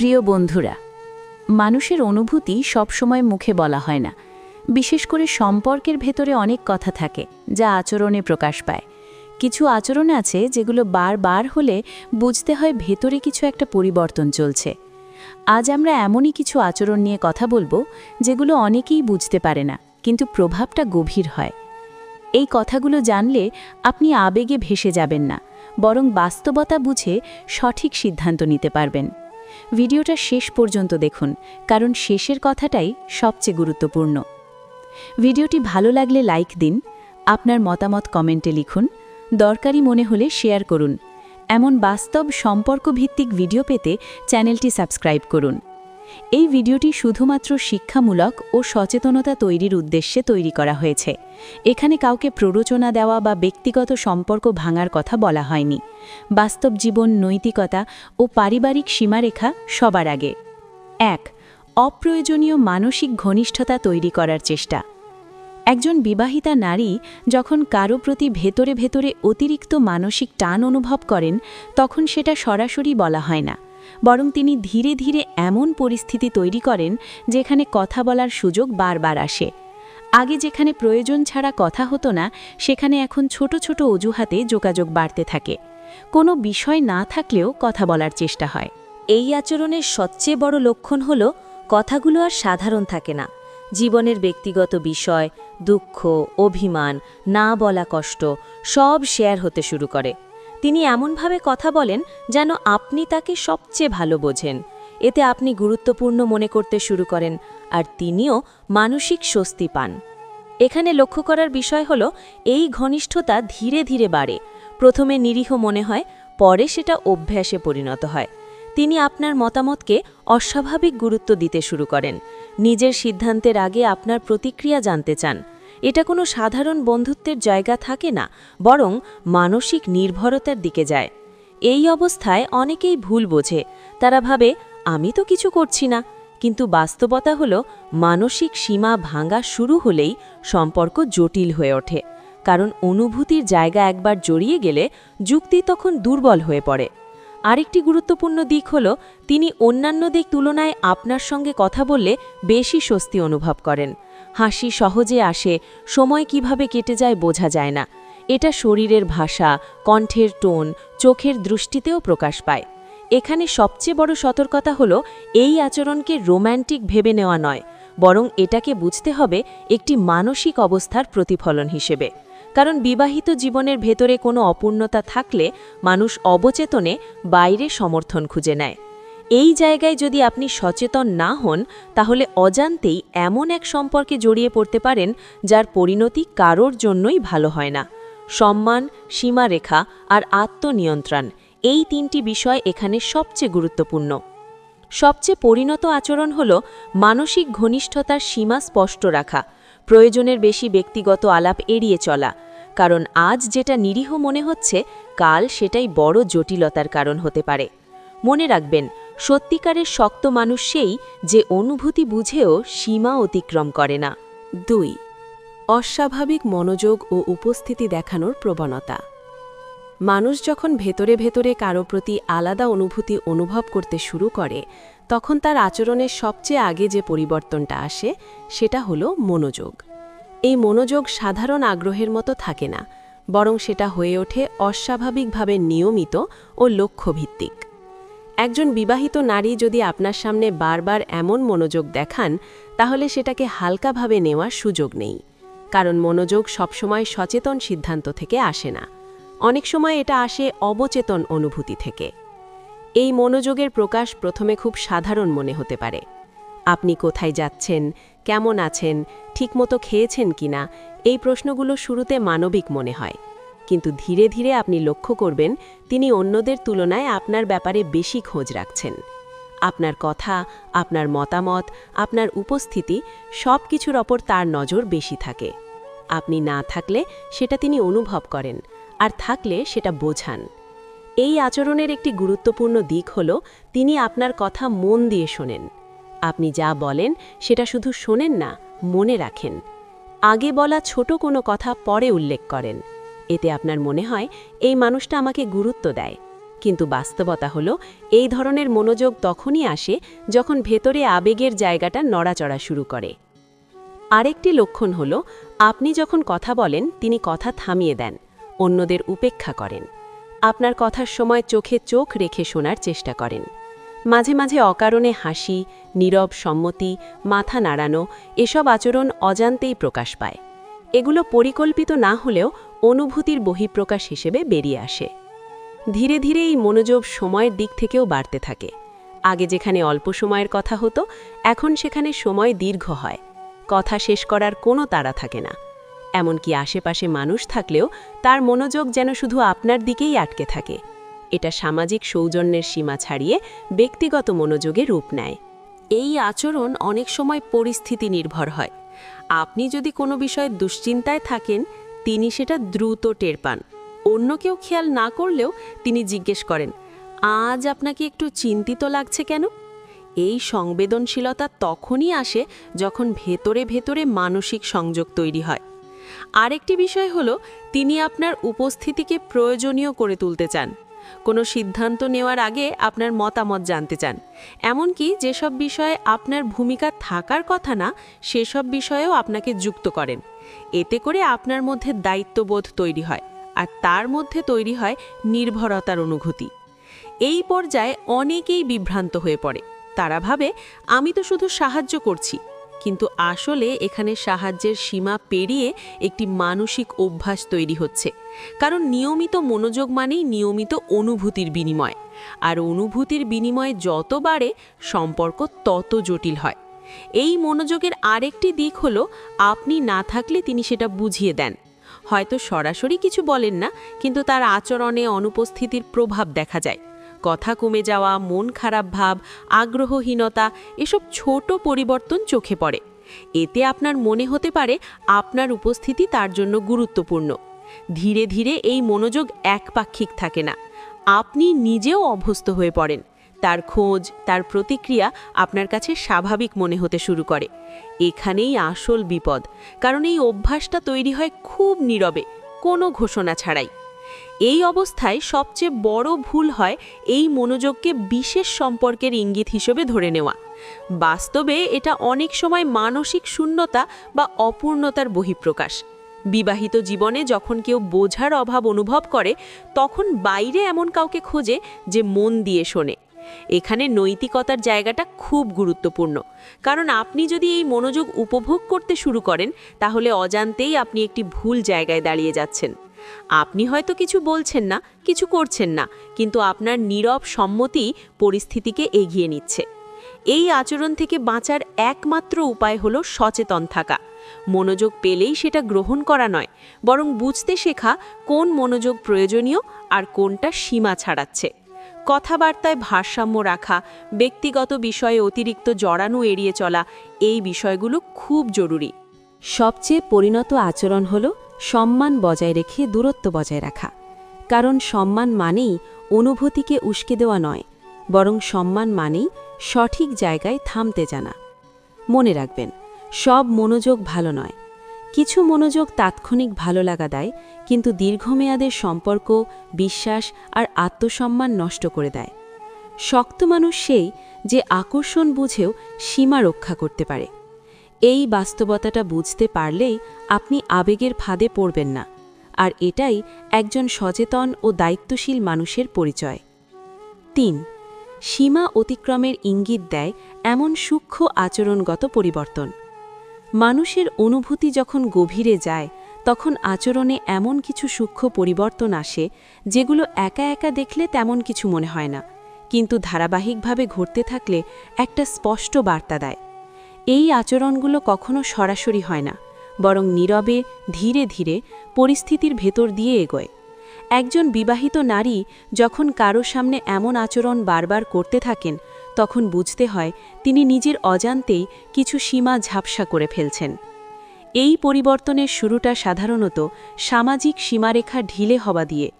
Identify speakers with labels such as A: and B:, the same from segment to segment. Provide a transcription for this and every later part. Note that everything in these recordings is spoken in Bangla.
A: প্রিয় বন্ধুরা, মানুষের অনুভূতি সবসময় মুখে বলা হয় না। বিশেষ করে সম্পর্কের ভেতরে অনেক কথা থাকে যা আচরণে প্রকাশ পায়। কিছু আচরণ আছে যেগুলো বারবার হলে বুঝতে হয় ভেতরে কিছু একটা পরিবর্তন চলছে। আজ আমরা এমনই কিছু আচরণ নিয়ে কথা বলব যেগুলো অনেকেই বুঝতে পারে না, কিন্তু প্রভাবটা গভীর হয়। এই কথাগুলো জানলে আপনি আবেগে ভেসে যাবেন না, বরং বাস্তবতা বুঝে সঠিক সিদ্ধান্ত নিতে পারবেন। ভিডিওটা শেষ পর্যন্ত দেখুন, কারণ শেষের কথাটাই সবচেয়ে গুরুত্বপূর্ণ। ভিডিওটি ভালো লাগলে লাইক দিন, আপনার মতামত কমেন্টে লিখুন, দরকারি মনে হলে শেয়ার করুন। এমন বাস্তব সম্পর্কভিত্তিক ভিডিও পেতে চ্যানেলটি সাবস্ক্রাইব করুন। এই ভিডিওটি শুধুমাত্র শিক্ষামূলক ও সচেতনতা তৈরির উদ্দেশ্যে তৈরি করা হয়েছে। এখানে কাউকে প্ররোচনা দেওয়া বা ব্যক্তিগত সম্পর্ক ভাঙার কথা বলা হয়নি। বাস্তব জীবন, নৈতিকতা ও পারিবারিক সীমারেখা সবার আগে। এক, অপ্রয়োজনীয় মানসিক ঘনিষ্ঠতা তৈরি করার চেষ্টা। একজন বিবাহিতা নারী যখন কারও প্রতি ভেতরে ভেতরে অতিরিক্ত মানসিক টান অনুভব করেন, তখন সেটা সরাসরি বলা হয় না। বরং তিনি ধীরে ধীরে এমন পরিস্থিতি তৈরি করেন যেখানে কথা বলার সুযোগ বারবার আসে। আগে যেখানে প্রয়োজন ছাড়া কথা হতো না, সেখানে এখন ছোট ছোট অজুহাতে যোগাযোগ বাড়তে থাকে। কোনো বিষয় না থাকলেও কথা বলার চেষ্টা হয়।
B: এই আচরণের সবচেয়ে বড় লক্ষণ হল, কথাগুলো আর সাধারণ থাকে না। জীবনের ব্যক্তিগত বিষয়, দুঃখ, অভিমান, না বলা কষ্ট, সব শেয়ার হতে শুরু করে। তিনি এমনভাবে কথা বলেন যেন আপনি তাকে সবচেয়ে ভালো বোঝেন। এতে আপনি গুরুত্বপূর্ণ মনে করতে শুরু করেন আর তিনিও মানসিক স্বস্তি পান। এখানে লক্ষ্য করার বিষয় হল, এই ঘনিষ্ঠতা ধীরে ধীরে বাড়ে। প্রথমে নিরীহ মনে হয়, পরে সেটা অভ্যাসে পরিণত হয়। তিনি আপনার মতামতকে অস্বাভাবিক গুরুত্ব দিতে শুরু করেন। নিজের সিদ্ধান্তের আগে আপনার প্রতিক্রিয়া জানতে চান। এটা কোনো সাধারণ বন্ধুত্বের জায়গা থাকে না, বরং মানসিক নির্ভরতার দিকে যায়। এই অবস্থায় অনেকেই ভুল বোঝে। তারা ভাবে, আমি তো কিছু করছি না। কিন্তু বাস্তবতা হল, মানসিক সীমা ভাঙা শুরু হলেই সম্পর্ক জটিল হয়ে ওঠে। কারণ অনুভূতির জায়গা একবার জড়িয়ে গেলে যুক্তি তখন দুর্বল হয়ে পড়ে। আরেকটি গুরুত্বপূর্ণ দিক হল, তিনি অন্যান্যদের তুলনায় আপনার সঙ্গে কথা বললে বেশি স্বস্তি অনুভব করেন। হাসি সহজে আসে, সময় কীভাবে কেটে যায় বোঝা যায় না। এটা শরীরের ভাষা, কণ্ঠের টোন, চোখের দৃষ্টিতেও প্রকাশ পায়। এখানে সবচেয়ে বড় সতর্কতা হল, এই আচরণকে রোম্যান্টিক ভেবে নেওয়া নয়, বরং এটাকে বুঝতে হবে একটি মানসিক অবস্থার প্রতিফলন হিসেবে। কারণ বিবাহিত জীবনের ভেতরে কোনো অপূর্ণতা থাকলে মানুষ অবচেতনে বাইরে সমর্থন খুঁজে নেয়। এই জায়গায় যদি আপনি সচেতন না হন, তাহলে অজান্তেই এমন এক সম্পর্কে জড়িয়ে পড়তে পারেন যার পরিণতি কারোর জন্যই ভালো হয় না। সম্মান, সীমারেখা আর আত্মনিয়ন্ত্রণ, এই তিনটি বিষয় এখানে সবচেয়ে গুরুত্বপূর্ণ। সবচেয়ে পরিণত আচরণ হল মানসিক ঘনিষ্ঠতার সীমা স্পষ্ট রাখা, প্রয়োজনের বেশি ব্যক্তিগত আলাপ এড়িয়ে চলা, কারণ আজ যেটা নিরীহ মনে হচ্ছে, কাল সেটাই বড় জটিলতার কারণ হতে পারে। মনে রাখবেন সত্যিকারের শক্ত মানুষ সেই যে অনুভূতি বুঝেও সীমা অতিক্রম করে না।
A: দুই, অস্বাভাবিক মনোযোগ ও উপস্থিতি দেখানোর প্রবণতা। মানুষ যখন ভেতরে ভেতরে কারও প্রতি আলাদা অনুভূতি অনুভব করতে শুরু করে, তখন তার আচরণের সবচেয়ে আগে যে পরিবর্তনটা আসে, সেটা হলো মনোযোগ। এই মনোযোগ সাধারণ আগ্রহের মতো থাকে না, বরং সেটা হয়ে ওঠে অস্বাভাবিকভাবে নিয়মিত ও লক্ষ্যভিত্তিক। একজন বিবাহিত নারী যদি আপনার সামনে বারবার এমন মনোযোগ দেখান, তাহলে সেটাকে হালকাভাবে নেওয়ার সুযোগ নেই। কারণ মনোযোগ সবসময় সচেতন সিদ্ধান্ত থেকে আসে না। অনেক সময় এটা আসে অবচেতন অনুভূতি থেকে। এই মনোযোগের প্রকাশ প্রথমে খুব সাধারণ মনে হতে পারে। আপনি কোথায় যাচ্ছেন, কেমন আছেন, ঠিকমতো খেয়েছেন কিনা, এই প্রশ্নগুলো শুরুতে মানবিক মনে হয়। কিন্তু ধীরে ধীরে আপনি লক্ষ্য করবেন, তিনি অন্যদের তুলনায় আপনার ব্যাপারে বেশি খোঁজ রাখছেন। আপনার কথা, আপনার মতামত, আপনার উপস্থিতি সব কিছুর ওপর তার নজর বেশি থাকে। আপনি না থাকলে সেটা তিনি অনুভব করেন, আর থাকলে সেটা বোঝান। এই আচরণের একটি গুরুত্বপূর্ণ দিক হল, তিনি আপনার কথা মন দিয়ে শোনেন। আপনি যা বলেন, সেটা শুধু শোনেন না, মনে রাখেন। আগে বলা ছোট কোনো কথা পরে উল্লেখ করেন। এতে আপনার মনে হয় এই মানুষটা আমাকে গুরুত্ব দেয়। কিন্তু বাস্তবতা হলো, এই ধরনের মনোযোগ তখনই আসে যখন ভেতরে আবেগের জায়গাটা নড়াচড়া শুরু করে। আরেকটি লক্ষণ হলো, আপনি যখন কথা বলেন, তিনি কথা থামিয়ে দেন, অন্যদের উপেক্ষা করেন। আপনার কথার সময় চোখে চোখ রেখে শোনার চেষ্টা করেন। মাঝে মাঝে অকারণে হাসি, নীরব সম্মতি, মাথা নাড়ানো, এসব আচরণ অজান্তেই প্রকাশ পায়। এগুলো পরিকল্পিত না হলেও অনুভূতির বহিঃপ্রকাশ হিসেবে বেরিয়ে আসে। ধীরে ধীরে এই মনোযোগ সময়ের দিক থেকেও বাড়তে থাকে। আগে যেখানে অল্প সময়ের কথা হতো, এখন সেখানে সময় দীর্ঘ হয়। কথা শেষ করার কোনো তাড়া থাকে না। এমনকি আশেপাশে মানুষ থাকলেও তার মনোযোগ যেন শুধু আপনার দিকেই আটকে থাকে। এটা সামাজিক সৌজন্যের সীমা ছাড়িয়ে ব্যক্তিগত মনোযোগে রূপ নেয়। এই আচরণ অনেক সময় পরিস্থিতি নির্ভর হয়। আপনি যদি কোনো বিষয়ে দুশ্চিন্তায় থাকেন তিনি সেটা দ্রুত টের পান। অন্য কেউ খেয়াল না করলেও তিনি জিজ্ঞেস করেন, আজ আপনাকে একটু চিন্তিত লাগছে কেন? এই সংবেদনশীলতা তখনই আসে যখন ভেতরে ভেতরে মানসিক সংযোগ তৈরি হয়। আরেকটি বিষয় হলো, তিনি আপনার উপস্থিতিকে প্রয়োজনীয় করে তুলতে চান। কোনো সিদ্ধান্ত নেওয়ার আগে আপনার মতামত জানতে চান। এমনকি যেসব বিষয়ে আপনার ভূমিকা থাকার কথা না, সেসব বিষয়েও আপনাকে যুক্ত করেন। এতে করে আপনার মধ্যে দায়িত্ববোধ তৈরি হয় আর তার মধ্যে তৈরি হয় নির্ভরতার অনুভূতি। এই পর্যায়ে অনেকেই বিভ্রান্ত হয়ে পড়ে। তারা ভাবে, আমি তো শুধু সাহায্য করছি। কিন্তু আসলে এখানে সাহায্যের সীমা পেরিয়ে একটি মানসিক অভ্যাস তৈরি হচ্ছে। কারণ নিয়মিত মনোযোগ মানেই নিয়মিত অনুভূতির বিনিময়। আর অনুভূতির বিনিময় যত বাড়ে, সম্পর্ক তত জটিল হয়। এই মনোযোগের আরেকটি দিক হলো, আপনি না থাকলে তিনি সেটা বুঝিয়ে দেন। হয়তো সরাসরি কিছু বলেন না, কিন্তু তার আচরণে অনুপস্থিতির প্রভাব দেখা যায়। কথা কমে যাওয়া, মন খারাপ ভাব, আগ্রহহীনতা, এসব ছোট পরিবর্তন চোখে পড়ে। এতে আপনার মনে হতে পারে, আপনার উপস্থিতি তার জন্য গুরুত্বপূর্ণ। ধীরে ধীরে এই মনোযোগ একপাক্ষিক থাকে না। আপনি নিজেও অভ্যস্ত হয়ে পড়েন। তার খোঁজ, তার প্রতিক্রিয়া আপনার কাছে স্বাভাবিক মনে হতে শুরু করে। এখানেই আসল বিপদ, কারণ এই অভ্যাসটা তৈরি হয় খুব নীরবে, কোনো ঘোষণা ছাড়াই। এই অবস্থায় সবচেয়ে বড় ভুল হয় এই মনোযোগকে বিশেষ সম্পর্কের ইঙ্গিত হিসেবে ধরে নেওয়া। বাস্তবে এটা অনেক সময় মানসিক শূন্যতা বা অপূর্ণতার বহিঃপ্রকাশ। বিবাহিত জীবনে যখন কেউ বোঝার অভাব অনুভব করে, তখন বাইরে এমন কাউকে খোঁজে যে মন দিয়ে শোনে। এখানে নৈতিকতার জায়গাটা খুব গুরুত্বপূর্ণ। কারণ আপনি যদি এই মনোযোগ উপভোগ করতে শুরু করেন, তাহলে অজান্তেই আপনি একটি ভুল জায়গায় দাঁড়িয়ে যাচ্ছেন। আপনি হয়তো কিছু বলছেন না, কিছু করছেন না, কিন্তু আপনার নীরব সম্মতি পরিস্থিতিকে এগিয়ে নিচ্ছে। এই আচরণ থেকে বাঁচার একমাত্র উপায় হলো সচেতন থাকা। মনোযোগ পেলেই সেটা গ্রহণ করা নয়, বরং বুঝতে শেখা কোন মনোযোগ প্রয়োজনীয় আর কোনটা সীমা ছাড়াচ্ছে। কথাবার্তায় ভারসাম্য রাখা, ব্যক্তিগত বিষয়ে অতিরিক্ত জড়ানো এড়িয়ে চলা, এই বিষয়গুলো খুব জরুরি।
B: সবচেয়ে পরিণত আচরণ হল সম্মান বজায় রেখে দূরত্ব বজায় রাখা। কারণ সম্মান মানেই অনুভূতিকে উস্কে দেওয়া নয়, বরং সম্মান মানেই সঠিক জায়গায় থামতে জানা। মনে রাখবেন, সব মনোযোগ ভালো নয় কিছু মনোযোগ তাৎক্ষণিক ভালো লাগা দেয়, কিন্তু দীর্ঘমেয়াদের সম্পর্ক, বিশ্বাস আর আত্মসম্মান নষ্ট করে দেয়। শক্ত মানুষ সেই যে আকর্ষণ বুঝেও সীমা রক্ষা করতে পারে। এই বাস্তবতাটা বুঝতে পারলেই আপনি আবেগের ফাঁদে পড়বেন না, আর এটাই একজন সচেতন ও দায়িত্বশীল মানুষের পরিচয়। তিন, সীমা অতিক্রমের ইঙ্গিত দেয় এমন সূক্ষ্ম আচরণগত পরিবর্তন। মানুষের অনুভূতি যখন গভীরে যায়, তখন আচরণে এমন কিছু সূক্ষ্ম পরিবর্তন আসে, যেগুলো একা একা দেখলে তেমন কিছু মনে হয় না, কিন্তু ধারাবাহিকভাবে ঘটতে থাকলে একটা স্পষ্ট বার্তা দেয়। এই আচরণগুলো কখনো সরাসরি হয় না, বরং নীরবে, ধীরে ধীরে পরিস্থিতির ভেতর দিয়ে এগোয়। একজন বিবাহিত নারী যখন কারও সামনে এমন আচরণ বারবার করতে থাকেন তখন বুঝতে হয় তিনি নিজের অজান্তেই কিছু সীমা ঝাপসা করে ফেলছেন। এই পরিবর্তনের শুরুটা সাধারণত সামাজিক সীমারেখা ঢিলে হওয়া দিয়ে।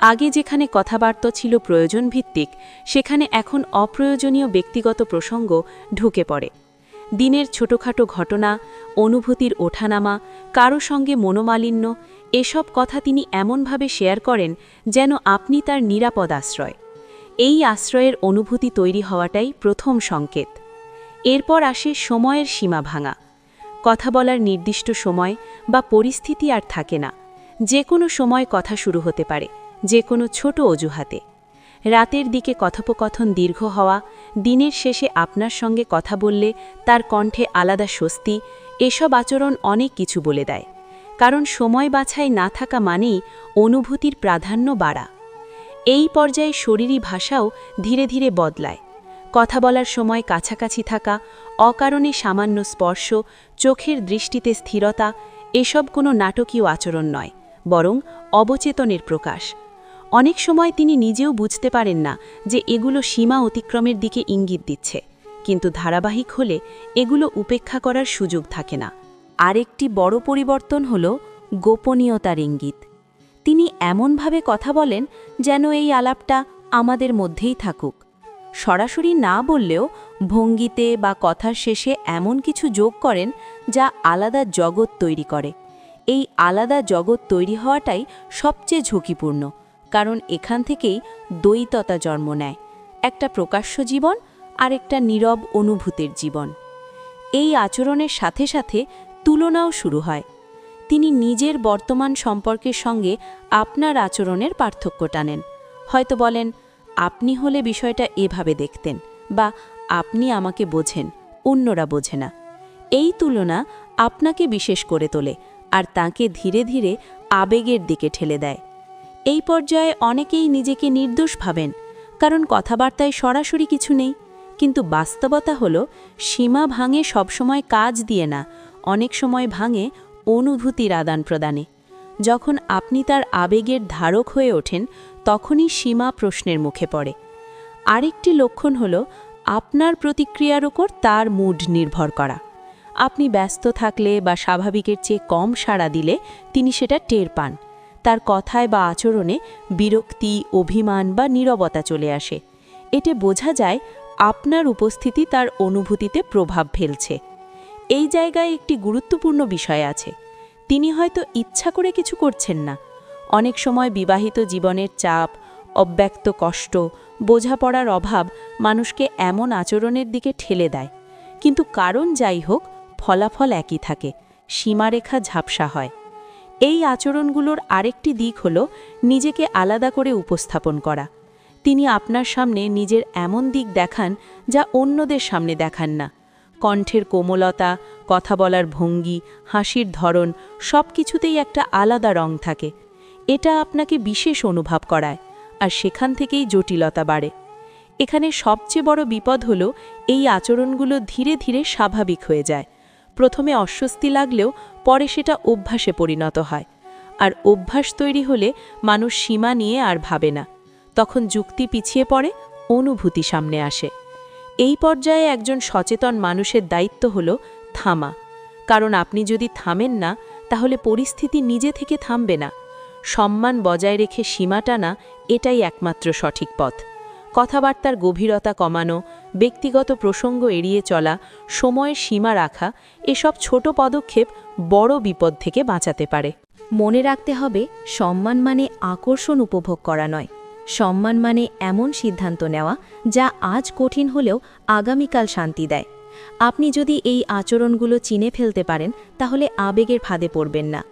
B: আগে যেখানে কথাবার্তা ছিল প্রয়োজন ভিত্তিক সেখানে এখন অপ্রয়োজনীয় ব্যক্তিগত প্রসঙ্গ ঢুকে পড়ে। দিনের ছোটখাটো ঘটনা, অনুভূতির ওঠানামা, কারও সঙ্গে মনোমালিন্য,
A: এসব কথা তিনি এমনভাবে শেয়ার করেন যেন আপনি তার নিরাপদ আশ্রয়। এই আশ্রয়ের অনুভূতি তৈরি হওয়াটাই প্রথম সংকেত। এরপর আসে সময়ের সীমা ভাঙা। কথা বলার নির্দিষ্ট সময় বা পরিস্থিতি আর থাকে না। যে কোনো সময় কথা শুরু হতে পারে যে কোনো ছোট অজুহাতে। রাতের দিকে কথোপকথন দীর্ঘ হওয়া, দিনের শেষে আপনার সঙ্গে কথা বললে তার কণ্ঠে আলাদা স্বস্তি, এসব আচরণ অনেক কিছু বলে দেয়। কারণ সময় বাছাই না থাকা মানেই অনুভূতির প্রাধান্য বাড়া। এই পর্যায়ে শরীরী ভাষাও ধীরে ধীরে বদলায়। কথা বলার সময় কাছাকাছি থাকা, অকারণে সামান্য স্পর্শ, চোখের দৃষ্টিতে স্থিরতা, এসব কোনো নাটকীয় আচরণ নয়, বরং অবচেতনের প্রকাশ। অনেক সময় তিনি নিজেও বুঝতে পারেন না যে এগুলো সীমা অতিক্রমের দিকে ইঙ্গিত দিচ্ছে, কিন্তু ধারাবাহিক হলে এগুলো উপেক্ষা করার সুযোগ থাকে না। আরেকটি বড় পরিবর্তন হল গোপনীয়তার ইঙ্গিত। তিনি এমনভাবে কথা বলেন যেন এই আলাপটা আমাদের মধ্যেই থাকুক। সরাসরি না বললেও ভঙ্গিতে বা কথার শেষে এমন কিছু যোগ করেন যা আলাদা জগৎ তৈরি করে। এই আলাদা জগৎ তৈরি হওয়াটাই সবচেয়ে ঝুঁকিপূর্ণ, কারণ এখান থেকেই দ্বৈততা জন্ম নেয়, একটা প্রকাশ্য জীবন আর একটা নীরব অনুভূতির জীবন। এই আচরণের সাথে সাথে তুলনাও শুরু হয়। তিনি নিজের বর্তমান সম্পর্কের সঙ্গে আপনার আচরণের পার্থক্য টানেন। হয়তো বলেন, আপনি হলে বিষয়টা এভাবে দেখতেন বা আপনি আমাকে বোঝেন, অন্যরা বোঝে না। এই তুলনা আপনাকে বিশেষ করে তোলে আর তাকে ধীরে ধীরে আবেগের দিকে ঠেলে দেয়। এই পর্যায়ে অনেকেই নিজেকে নির্দোষ ভাবেন, কারণ কথাবার্তায় সরাসরি কিছু নেই। কিন্তু বাস্তবতা হল, সীমা ভাঙে সবসময় কাজ দিয়ে না, অনেক সময় ভাঙে অনুভূতির আদান প্রদানে। যখন আপনি তার আবেগের ধারক হয়ে ওঠেন, তখনই সীমা প্রশ্নের মুখে পড়ে। আরেকটি লক্ষণ হল, আপনার প্রতিক্রিয়ার ওপর তার মুড নির্ভর করা। আপনি ব্যস্ত থাকলে বা স্বাভাবিকের চেয়ে কম সাড়া দিলে তিনি সেটা টের পান। তার কথায় বা আচরণে বিরক্তি, অভিমান বা নীরবতা চলে আসে। এতে বোঝা যায়, আপনার উপস্থিতি তার অনুভূতিতে প্রভাব ফেলছে। এই জায়গায় একটি গুরুত্বপূর্ণ বিষয় আছে। তিনি হয়তো ইচ্ছা করে কিছু করছেন না। অনেক সময় বিবাহিত জীবনের চাপ, অব্যক্ত কষ্ট, বোঝাপড়ার অভাব মানুষকে এমন আচরণের দিকে ঠেলে দেয়। কিন্তু কারণ যাই হোক, ফলাফল একই থাকে, সীমারেখা ঝাপসা হয়। এই আচরণগুলোর আরেকটি দিক হল নিজেকে আলাদা করে উপস্থাপন করা। তিনি আপনার সামনে নিজের এমন দিক দেখান যা অন্যদের সামনে দেখান না। কণ্ঠের কোমলতা, কথা বলার ভঙ্গি, হাসির ধরন সব কিছুতেই একটা আলাদা রং থাকে। এটা আপনাকে বিশেষ অনুভব করায়, আর সেখান থেকেই জটিলতা বাড়ে। এখানে সবচেয়ে বড় বিপদ হল এই আচরণগুলো ধীরে ধীরে স্বাভাবিক হয়ে যায়। প্রথমে অস্বস্তি লাগলেও পরে সেটা অভ্যাসে পরিণত হয়। আর অভ্যাস তৈরি হলে মানুষ সীমা নিয়ে আর ভাবে না। তখন যুক্তি পিছিয়ে পড়ে, অনুভূতি সামনে আসে। এই পর্যায়ে একজন সচেতন মানুষের দায়িত্ব হল থামা। কারণ আপনি যদি থামেন না, তাহলে পরিস্থিতি নিজে থেকে থামবে না। সম্মান বজায় রেখে সীমা টানা এটাই একমাত্র সঠিক পথ। কথাবার্তার গভীরতা কমানো, ব্যক্তিগত প্রসঙ্গ এড়িয়ে চলা, সময়ের সীমা রাখা, এসব ছোট পদক্ষেপ বড় বিপদ থেকে বাঁচাতে পারে।
B: মনে রাখতে হবে, সম্মান মানে আকর্ষণ উপভোগ করা নয়। সম্মান মানে এমন সিদ্ধান্ত নেওয়া যা আজ কঠিন হলেও আগামীকাল শান্তি দেয়। আপনি যদি এই আচরণগুলো চিনে ফেলতে পারেন, তাহলে আবেগের ফাঁদে পড়বেন না।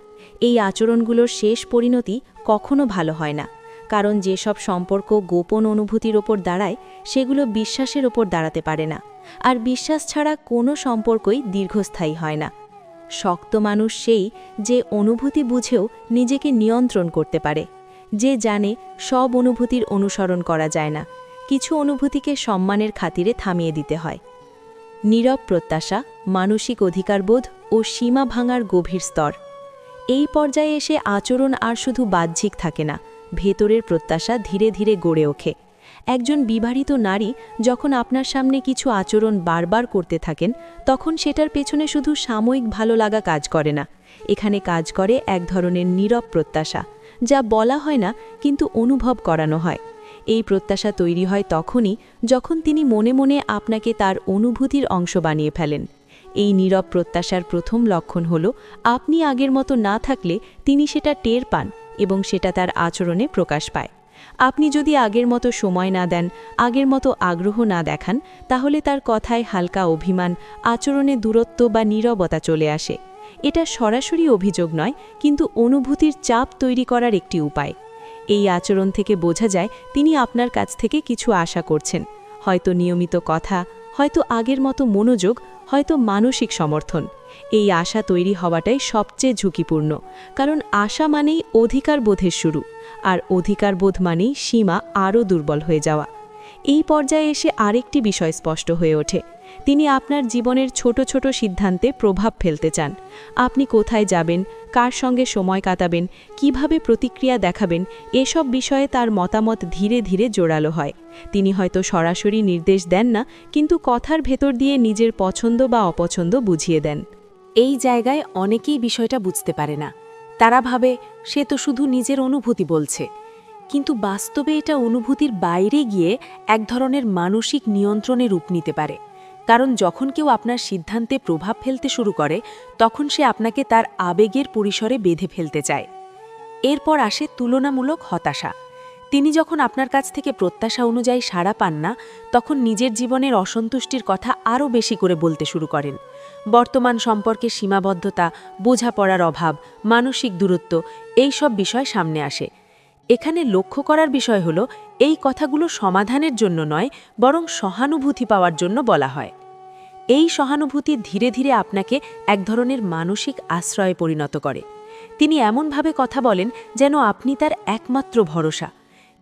B: এই আচরণগুলোর শেষ পরিণতি কখনো ভালো হয় না, কারণ যেসব সম্পর্ক গোপন অনুভূতির ওপর দাঁড়ায়, সেগুলো বিশ্বাসের ওপর দাঁড়াতে পারে না। আর বিশ্বাস ছাড়া কোনো সম্পর্কই দীর্ঘস্থায়ী হয় না। শক্ত মানুষ সেই যে অনুভূতি বুঝেও নিজেকে নিয়ন্ত্রণ করতে পারে। যে জানে সব অনুভূতির অনুসরণ করা যায় না, কিছু অনুভূতিকে সম্মানের খাতিরে থামিয়ে দিতে হয়। নীরব প্রত্যাশা, মানসিক অধিকারবোধ ও সীমা ভাঙার গভীর স্তর। এই পর্যায়ে এসে আচরণ আর শুধু বাহ্যিক থাকে না, ভেতরের প্রত্যাশা ধীরে ধীরে গড়ে ওঠে। একজন বিবাহিত নারী যখন আপনার সামনে কিছু আচরণ বারবার করতে থাকেন, তখন সেটার পেছনে শুধু সাময়িক ভালো লাগা কাজ করে না। এখানে কাজ করে এক ধরনের নীরব প্রত্যাশা। যা বলা হয় না, কিন্তু অনুভব করানো হয়। এই প্রত্যাশা তৈরি হয় তখনই যখন তিনি মনে মনে আপনাকে তার অনুভূতির অংশ বানিয়ে ফেলেন।
A: এই নীরব প্রত্যাশার প্রথম লক্ষণ হল, আপনি আগের মতো না থাকলে তিনি সেটা টের পান এবং সেটা তার আচরণে প্রকাশ পায়। আপনি যদি আগের মতো সময় না দেন, আগের মতো আগ্রহ না দেখান, তাহলে তার কথায় হালকা অভিমান, আচরণে দূরত্ব বা নীরবতা চলে আসে। এটা সরাসরি অভিযোগ নয়, কিন্তু অনুভূতির চাপ তৈরি করার একটি উপায়। এই আচরণ থেকে বোঝা যায় তিনি আপনার কাছ থেকে কিছু আশা করছেন। হয়তো নিয়মিত কথা, হয়তো আগের মতো মনোযোগ, হয়তো মানসিক সমর্থন। এই আশা তৈরি হওয়াটাই সবচেয়ে ঝুঁকিপূর্ণ, কারণ আশা মানেই অধিকার বোধের শুরু, আর অধিকারবোধ মানেই সীমা আরও দুর্বল হয়ে যাওয়া। এই পর্যায়ে এসে আরেকটি বিষয় স্পষ্ট হয়ে ওঠে। তিনি আপনার জীবনের ছোট ছোট সিদ্ধান্তে প্রভাব ফেলতে চান। আপনি কোথায় যাবেন, কার সঙ্গে সময় কাটাবেন, কীভাবে প্রতিক্রিয়া দেখাবেন, এসব বিষয়ে তার মতামত ধীরে ধীরে জোরালো হয়। তিনি হয়তো সরাসরি নির্দেশ দেন না, কিন্তু কথার ভেতর দিয়ে নিজের পছন্দ বা অপছন্দ বুঝিয়ে দেন।
C: এই জায়গায় অনেকেই বিষয়টা বুঝতে পারে না। তারা ভাবে, সে তো শুধু নিজের অনুভূতি বলছে। কিন্তু বাস্তবে এটা অনুভূতির বাইরে গিয়ে এক ধরনের মানসিক নিয়ন্ত্রণে রূপ নিতে পারে। কারণ যখন কেউ আপনার সিদ্ধান্তে প্রভাব ফেলতে শুরু করে, তখন সে আপনাকে তার আবেগের পরিসরে বেঁধে ফেলতে চায়। এরপর আসে তুলনামূলক হতাশা। তিনি যখন আপনার কাছ থেকে প্রত্যাশা অনুযায়ী সাড়া পান না, তখন নিজের জীবনের অসন্তুষ্টির কথা আরও বেশি করে বলতে শুরু করেন। বর্তমান সম্পর্কে সীমাবদ্ধতা, বোঝাপড়ার অভাব, মানসিক দূরত্ব, এই সব বিষয় সামনে আসে। এখানে লক্ষ্য করার বিষয় হলো, এই কথাগুলো সমাধানের জন্য নয়, বরং সহানুভূতি পাওয়ার জন্য বলা হয়। এই সহানুভূতি ধীরে ধীরে আপনাকে এক ধরনের মানসিক আশ্রয়ে পরিণত করে। তিনি এমনভাবে কথা বলেন যেন আপনি তার একমাত্র ভরসা।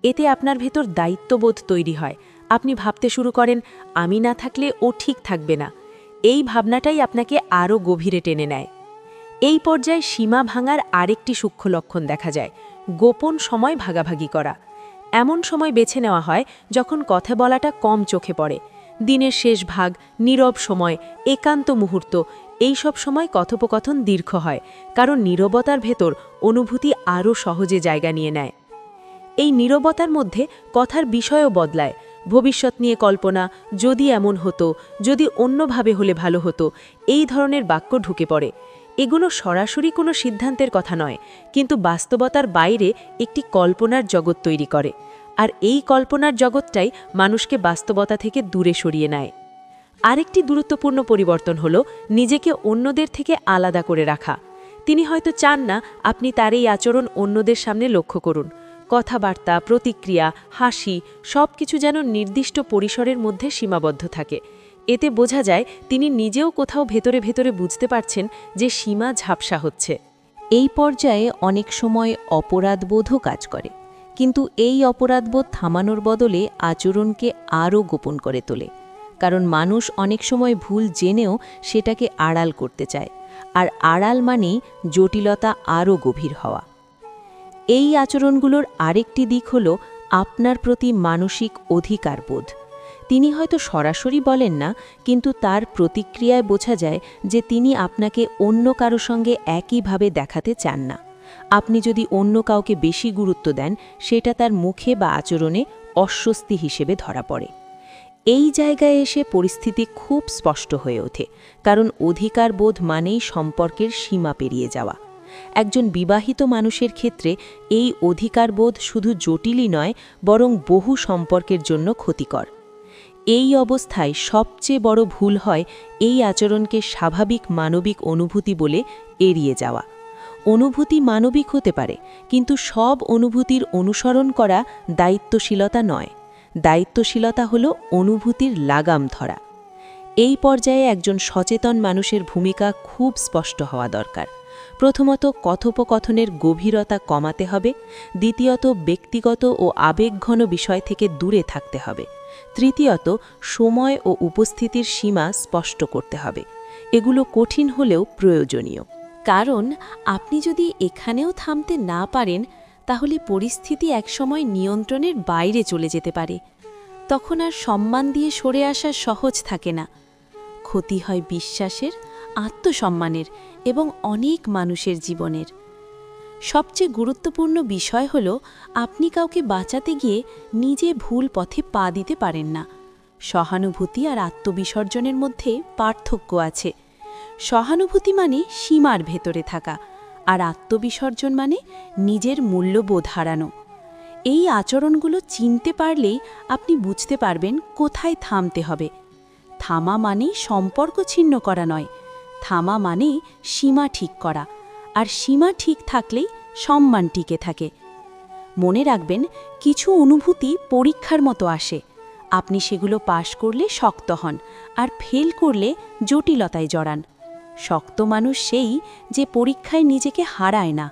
C: এতে আপনার ভেতর দায়িত্ববোধ তৈরি হয়। আপনি ভাবতে শুরু করেন, আমি না থাকলে ও ঠিক থাকবে না। এই ভাবনাটাই আপনাকে আরও গভীরে টেনে নেয়। এই পর্যায়ে সীমা ভাঙার আরেকটি সূক্ষ্ম লক্ষণ দেখা যায়, গোপন সময় ভাগাভাগি করা। এমন সময় বেছে নেওয়া হয় যখন কথা বলাটা কম চোখে পড়ে। দিনের শেষ ভাগ, নীরব সময়, একান্ত মুহূর্ত এই সব সময় কথোপকথন দীর্ঘ হয়, কারণ নীরবতার ভেতর অনুভূতি আরও সহজে জায়গা নিয়ে নেয়। এই নীরবতার মধ্যে কথার বিষয়ও বদলায়, ভবিষ্যৎ নিয়ে কল্পনা, যদি এমন হতো, যদি অন্যভাবে হলে ভালো হতো, এই ধরনের বাক্য ঢুকে পড়ে। এগুলো সরাসরি কোনো সিদ্ধান্তের কথা নয়, কিন্তু বাস্তবতার বাইরে একটি কল্পনার জগৎ তৈরি করে। আর এই কল্পনার জগৎটাই মানুষকে বাস্তবতা থেকে দূরে সরিয়ে নেয়। আরেকটি গুরুত্বপূর্ণ পরিবর্তন হল নিজেকে অন্যদের থেকে আলাদা করে রাখা। তিনি হয়তো চান না আপনি তার এই আচরণ অন্যদের সামনে লক্ষ্য করুন। কথাবার্তা, প্রতিক্রিয়া, হাসি সব কিছু যেন নির্দিষ্ট পরিসরের মধ্যে সীমাবদ্ধ থাকে। এতে বোঝা যায় তিনি নিজেও কোথাও ভেতরে ভেতরে বুঝতে পারছেন যে সীমা ঝাপসা হচ্ছে।
A: এই পর্যায়ে অনেক সময় অপরাধবোধও কাজ করে। কিন্তু এই অপরাধবোধ থামানোর বদলে আচরণকে আরও গোপন করে তোলে। কারণ মানুষ অনেক সময় ভুল জেনেও সেটাকে আড়াল করতে চায়। আর আড়াল মানেই জটিলতা আরও গভীর হওয়া। এই আচরণগুলোর আরেকটি দিক হল আপনার প্রতি মানসিক অধিকারবোধ। তিনি হয়তো সরাসরি বলেন না, কিন্তু তার প্রতিক্রিয়ায় বোঝা যায় যে তিনি আপনাকে অন্য কারও সঙ্গে একইভাবে দেখাতে চান না। আপনি যদি অন্য কাউকে বেশি গুরুত্ব দেন, সেটা তার মুখে বা আচরণে অস্বস্তি হিসেবে ধরা পড়ে। এই জায়গায় এসে পরিস্থিতি খুব স্পষ্ট হয়ে ওঠে, কারণ অধিকারবোধ মানেই সম্পর্কের সীমা পেরিয়ে যাওয়া। একজন বিবাহিত মানুষের ক্ষেত্রে এই অধিকারবোধ শুধু জটিলই নয়, বরং বহু সম্পর্কের জন্য ক্ষতিকর। এই অবস্থায় সবচেয়ে বড় ভুল হয় এই আচরণকে স্বাভাবিক মানবিক অনুভূতি বলে এড়িয়ে যাওয়া। অনুভূতি মানবিক হতে পারে, কিন্তু সব অনুভূতির অনুসরণ করা দায়িত্বশীলতা নয়। দায়িত্বশীলতা হল অনুভূতির লাগাম ধরা। এই পর্যায়ে একজন সচেতন মানুষের ভূমিকা খুব স্পষ্ট হওয়া দরকার। প্রথমত, কথোপকথনের গভীরতা কমাতে হবে। দ্বিতীয়ত, ব্যক্তিগত ও আবেগঘন বিষয় থেকে দূরে থাকতে হবে। তৃতীয়ত, সময় ও উপস্থিতির সীমা স্পষ্ট করতে হবে। এগুলো কঠিন হলেও প্রয়োজনীয়।
C: কারণ আপনি যদি এখানেও থামতে না পারেন, তাহলে পরিস্থিতি একসময় নিয়ন্ত্রণের বাইরে চলে যেতে পারে। তখন আর সম্মান দিয়ে সরে আসা সহজ থাকে না। ক্ষতি হয় বিশ্বাসের, আত্মসম্মানের এবং অনেক মানুষের জীবনের। সবচেয়ে গুরুত্বপূর্ণ বিষয় হল, আপনি কাউকে বাঁচাতে গিয়ে নিজে ভুল পথে পা দিতে পারেন না। সহানুভূতি আর আত্মবিসর্জনের মধ্যে পার্থক্য আছে।
A: সহানুভূতি মানে সীমার ভেতরে থাকা, আর আত্মবিসর্জন মানে নিজের মূল্যবোধ হারানো। এই আচরণগুলো চিনতে পারলেই আপনি বুঝতে পারবেন কোথায় থামতে হবে। থামা মানেই সম্পর্ক ছিন্ন করা নয়, থামা মানে সীমা ঠিক করা, আর সীমা ঠিক থাকলেই সম্মান টিকে থাকে। মনে রাখবেন, কিছু অনুভূতি পরীক্ষার মতো আসে, আপনি সেগুলো পাশ করলে শক্ত হন, আর ফেল করলে জটিলতায় জড়ান। শক্ত মানুষ সেই যে পরীক্ষায় নিজেকে হারায় না।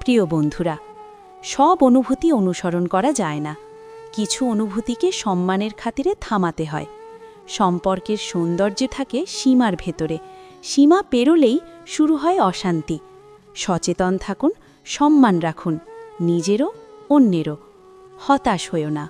A: প্রিয় বন্ধুরা, সব অনুভূতি অনুসরণ করা যায় না। কিছু অনুভূতিকে সম্মানের খাতিরে থামাতে হয়। সম্পর্কের সৌন্দর্য থাকে সীমার ভেতরে। সীমা পেরোলেই শুরু হয় অশান্তি। সচেতন থাকুন, সম্মান রাখুন, নিজেরও অন্যেরও। হতাশ হইও না।